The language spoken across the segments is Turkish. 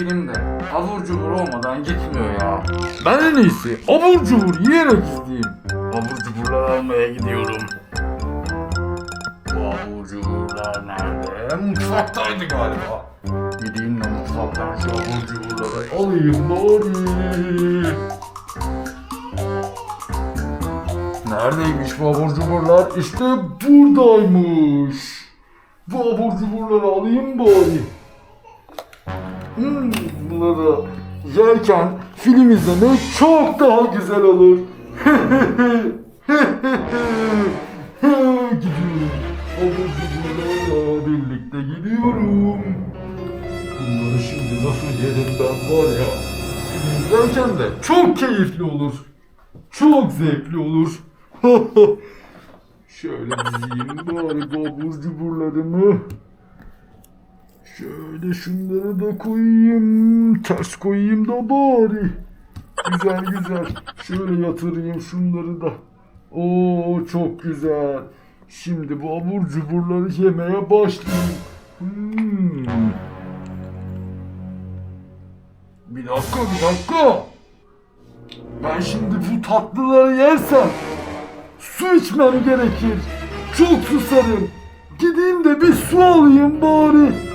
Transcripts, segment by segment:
film de abur cubur olmadan gitmiyor ya. Ben en iyisi abur cubur yiyerek izleyeyim. Abur cuburlar almaya gidiyorum. Bu abur cuburlar nerede? Mutfaktaydı galiba. Gideyim de mutfaktan şu abur cuburları alayım bari. Neredeymiş bu abur cuburlar? İşte buradaymış. Bu abur cuburları alayım bari. Hmm, bunları yerken film izlemek çok daha güzel olur. Gidiyorum. Abur cuburlarla birlikte gidiyorum. Bunları şimdi nasıl yerim ben var ya. Film de çok keyifli olur. Çok zevkli olur. Şöyle dizeyim bari bu abur Şöyle şunları da koyayım. Ters koyayım da bari. Güzel güzel. Şöyle yatırayım şunları da. Oo çok güzel. Şimdi bu abur cuburları yemeye başlayayım. Hmm. Bir dakika bir dakika. Ben şimdi bu tatlıları yersem su içmem gerekir. Çok susarım. Gideyim de bir su alayım bari.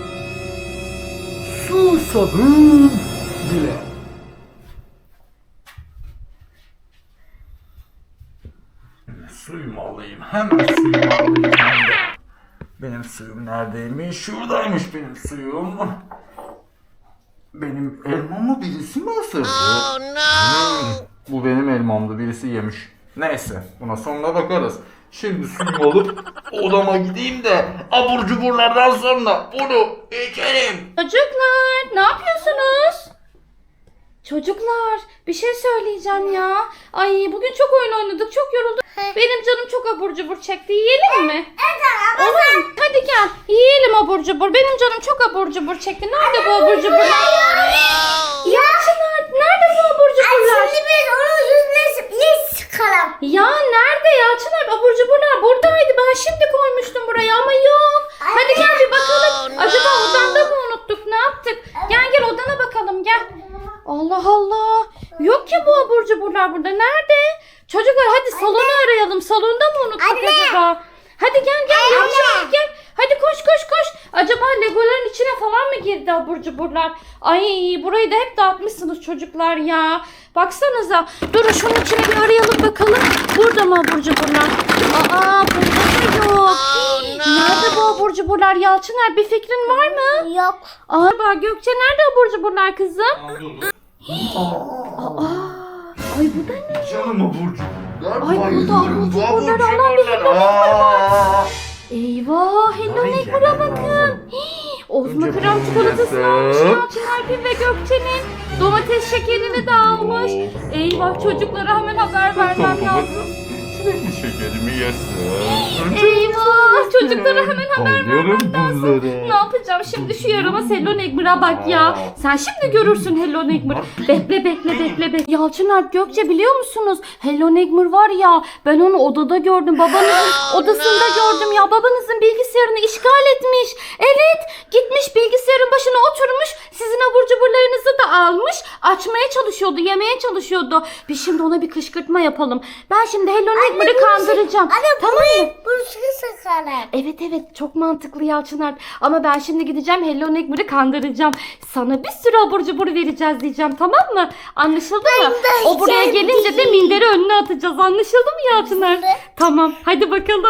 Susadım bile. Suyumu alayım. Hemen suyumu alayım. ben de. Benim suyum neredeymiş? Şuradaymış benim suyum. Benim elmamı birisi mi ısırdı? Hmm, bu benim elmamdı. Birisi yemiş. Neyse buna sonra bakarız. Şimdi suyumu alıp odama gideyim de abur cuburlardan sonra bunu içerim. Çocuklar ne yapıyorsunuz? Çocuklar bir şey söyleyeceğim ya. Ay bugün çok oyun oynadık çok yorulduk. Benim canım çok abur cubur çekti yiyelim mi? Olur mu? Hadi gel yiyelim abur cubur. Benim canım çok abur cubur çekti. Nerede bu abur cuburlar? Ya Çınar nerede bu abur cuburlar? Şimdi biz onu yüzüne ne sıkalım? Ya Çınar abur cuburlar buradaydı. Ben şimdi koymuştum buraya ama yok. Hadi gel bir bakalım. Acaba odanda mı unuttuk ne yaptık? Gel gel odana bakalım gel. Allah Allah. Yok ki bu abur cuburlar burada. Nerede? Çocuklar hadi salonu arayalım. Salonda mı unuttuk Anne. acaba? Hadi gel gel gel çabuk gel. Hadi koş koş koş. Acaba legoların içine falan mı girdi abur cuburlar? Ay burayı da hep dağıtmışsınız çocuklar ya. Baksanıza. Durun şunun içine bir arayalım bakalım. Burada mı abur cuburlar? Aa burada da yok. Nerede bu abur cuburlar Yalçıner? Bir fikrin var mı? Yok. Aa Gökçe nerede abur cuburlar kızım? Aa, ay bu da ne? Canım abur cuburlar. Ay, bu da bayılıyorum abur bu abur cuburlar, Allah'ım, bir cuburlara. Aa. Eyvah Hello canına. bakın. Ozma krem çikolatasını almış Yalçın ve Gökçe'nin. Domates şekerini de almış. Eyvah çocuklara hemen haber vermem lazım. Çilekli şekerimi yesin. Eyvah çocuklara hemen haber Bayılıyorum vermem lazım. bunlara. Ne yapacağım şimdi şu yaramaz Hello Neighbor'a bak ya. Sen şimdi görürsün Hello Neighbor. Bekle bekle bekle bekle. Yalçın Alp Gökçe biliyor musunuz? Hello Neighbor var ya ben onu odada gördüm. Babanızın odasında gördüm ya. Babanızın bilgisayarını işgal etmiş. Evet gitmiş bilgisayarın başına oturmuş. Sizin abur cuburlarınızı da almış. Açmaya çalışıyordu yemeye çalışıyordu. Biz şimdi ona bir kışkırtma yapalım. Ben şimdi Hello Neighbor'ı kandıracağım. Anne tamam mı? bunu sıkalım. Evet evet çok mantıklı Yalçın Alp. Ama ben şimdi gideceğim Hello Neighbor'ı kandıracağım. Sana bir sürü abur cubur vereceğiz diyeceğim tamam mı? Anlaşıldı mı? de O buraya yiyeceğim gelince de değil. minderi önüne atacağız. Anlaşıldı mı Yalçın Alp? Tamam hadi bakalım.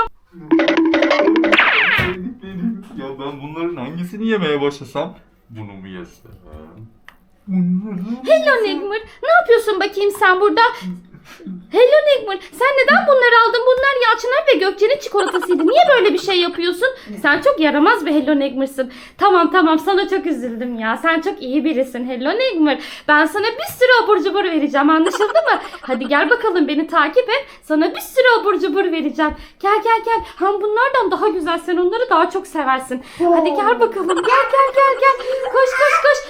Ya ben bunların hangisini yemeye başlasam? Bunu mu yesem? Hello Neighbor ne yapıyorsun bakayım sen burada? Hello Neighbor sen neden bunları aldın? Bunlar Yalçın Alp ve Gökçe'nin çikolatasıydı. Niye böyle bir şey yapıyorsun? Sen çok yaramaz bir Hello Neighbor'sın. Tamam tamam sana çok üzüldüm ya. Sen çok iyi birisin Hello Neighbor. Ben sana bir sürü abur cubur vereceğim anlaşıldı mı? Hadi gel bakalım beni takip et. Sana bir sürü abur cubur vereceğim. Gel gel gel. Hem bunlardan daha güzel sen onları daha çok seversin. Hadi gel bakalım. Gel gel gel gel. Koş koş koş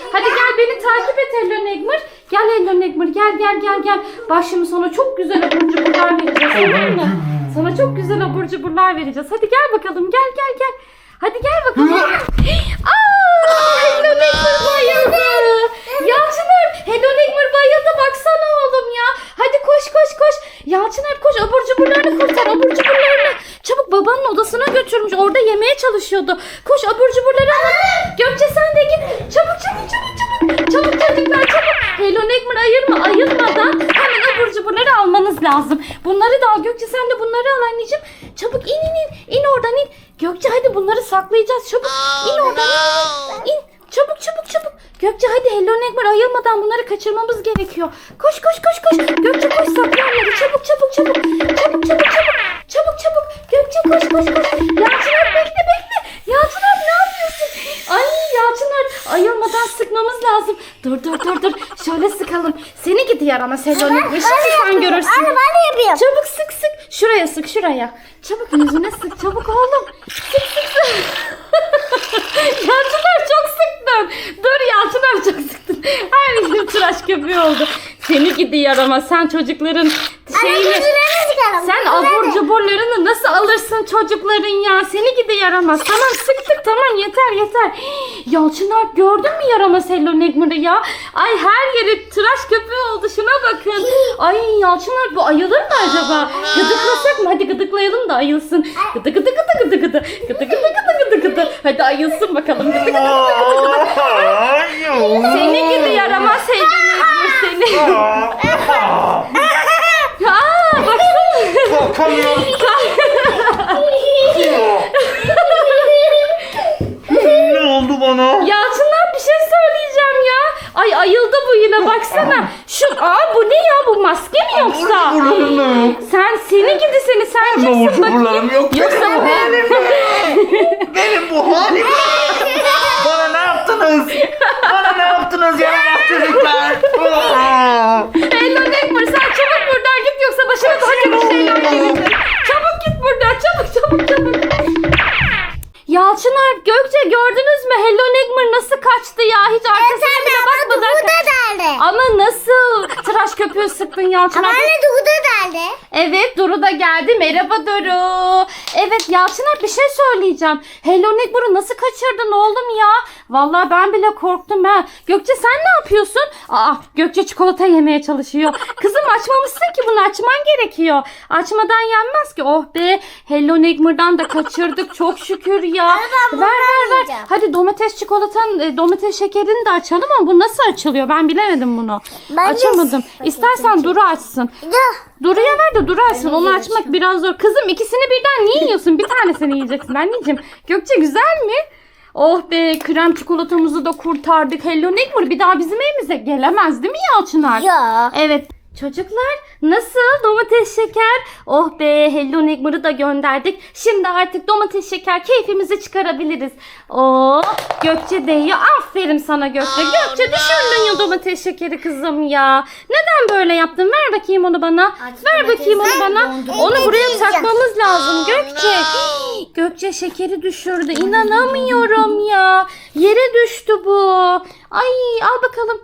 beni takip et Hello Negmar. Gel Hello Negmar gel gel gel gel. Bak şimdi sana çok güzel abur cuburlar vereceğiz tamam mı? Sana çok güzel abur cuburlar vereceğiz. Hadi gel bakalım gel gel gel. Hadi gel bakalım. Aa, Hello Negmar bayıldı. Yalçınar Hello Negmar bayıldı baksana oğlum ya. Hadi koş koş koş. Yalçınar koş abur cuburlarını kurtar abur cuburlarını. Çabuk babanın odasına götürmüş orada yemeye çalışıyordu. Lazım. Bunları da al Gökçe sen de bunları al anneciğim. Çabuk in in in. İn oradan in. Gökçe hadi bunları saklayacağız. Çabuk in oradan in. İn. Çabuk çabuk çabuk. Gökçe hadi Hello Nightmare ayılmadan bunları kaçırmamız gerekiyor. Koş koş koş koş. Gökçe koş sakla onları. Çabuk çabuk çabuk. Çabuk çabuk çabuk. Çabuk çabuk. Gökçe koş koş koş. Yalçınar bekle bekle. Yalçınar ne yapıyorsun? Ay Yalçınar ayılmadan sıkmamız lazım. Dur dur dur dur. Şöyle sıkalım. Seni gidi yaramaz Hello Nightmare. Şimdi sen görürsün. Anne ben de yapıyorum. Çabuk sık sık. Şuraya sık şuraya. Çabuk yüzüne sık. Çabuk oğlum. Sık sık sık. Yalçınar çok sıktın. Dur Yalçınar çok sıktın. Her yerim tıraş köpüğü oldu. Seni gidi yaramaz. Sen çocukların Anne şeyini... Sen abur cuburlarını nasıl alırsın çocukların ya? Seni gidi yaramaz. Tamam sıktık tamam yeter yeter. Yalçınar gördün mü yaramaz Hello Nightmare'ı ya? Ay her yeri tıraş köpüğü oldu şuna bakın. Ay Yalçınar bu ayılır mı acaba? Gıdıklasak mı? Hadi gıdıklayalım da ayılsın. Gıdı gıdı gıdı gıdı gıdı. Gıdı gıdı gıdı gıdı gıdı. Hadi ayılsın bakalım. Gıdı gıdı gıdı gıdı gıdı. Seni gidi yaramaz Hello Nightmare seni. Aa baksana. Bakamıyorum. ne oldu bana? Yalçınlar bir şey söyleyeceğim ya. Ay ayıldı bu yine baksana. Şu aa bu ne ya bu maske mi yoksa? Burcularım yok. Sen seni gidi seni sen Ama kimsin burcularım bakayım? yok. Benim bu halim ne? Benim bu halim ne? Bana ne yaptınız? Bana ne yaptınız yaramaz çocuklar? Hello Neighbor sen buradan git yoksa başına daha kötü şeyler gelecek. Çabuk git buradan çabuk çabuk çabuk. Yalçınar Gökçe gördünüz mü Hello Nightmare nasıl kaçtı ya hiç arkasına bile bakmadan kaçtı. da deldi. Ama nasıl tıraş köpüğü sıktın Ama Yalçınar? anne Dugu da deldi. Evet Duru da geldi. Merhaba Duru. Evet Yalçınar bir şey söyleyeceğim. Hello Neighbor'u nasıl kaçırdın oğlum ya? Vallahi ben bile korktum ha. Gökçe sen ne yapıyorsun? Aa Gökçe çikolata yemeye çalışıyor. Kızım açmamışsın ki bunu açman gerekiyor. Açmadan yenmez ki. Oh be Hello Neighbor'dan da kaçırdık çok şükür ya. Ben ver ver ver. yiyeceğim. Hadi domates çikolatanın e, domates şekerini de açalım ama bu nasıl açılıyor? Ben bilemedim bunu. Ben de- Açamadım. İstersen Duru açsın. Ya. Duru'ya ver de Duru açsın. Onu açmak biraz zor. Kızım ikisini birden niye yiyorsun? Bir tanesini yiyeceksin anneciğim. Gökçe güzel mi? Oh be krem çikolatamızı da kurtardık. Hello Neighbor bir daha bizim evimize gelemez değil mi Yalçınar? Ya. Evet. Çocuklar nasıl domates şeker? Oh be Hello Nigmar'ı da gönderdik. Şimdi artık domates şeker keyfimizi çıkarabiliriz. Oo Gökçe değiyor. Aferin sana Gökçe. Gökçe düşürdün ya domates şekeri kızım ya. Neden böyle yaptın? Ver bakayım onu bana. Artık Ver bakayım onu bana. dondu. Onu buraya takmamız lazım Gökçe. Gökçe şekeri düşürdü. İnanamıyorum ya. Yere düştü bu. Ay al bakalım.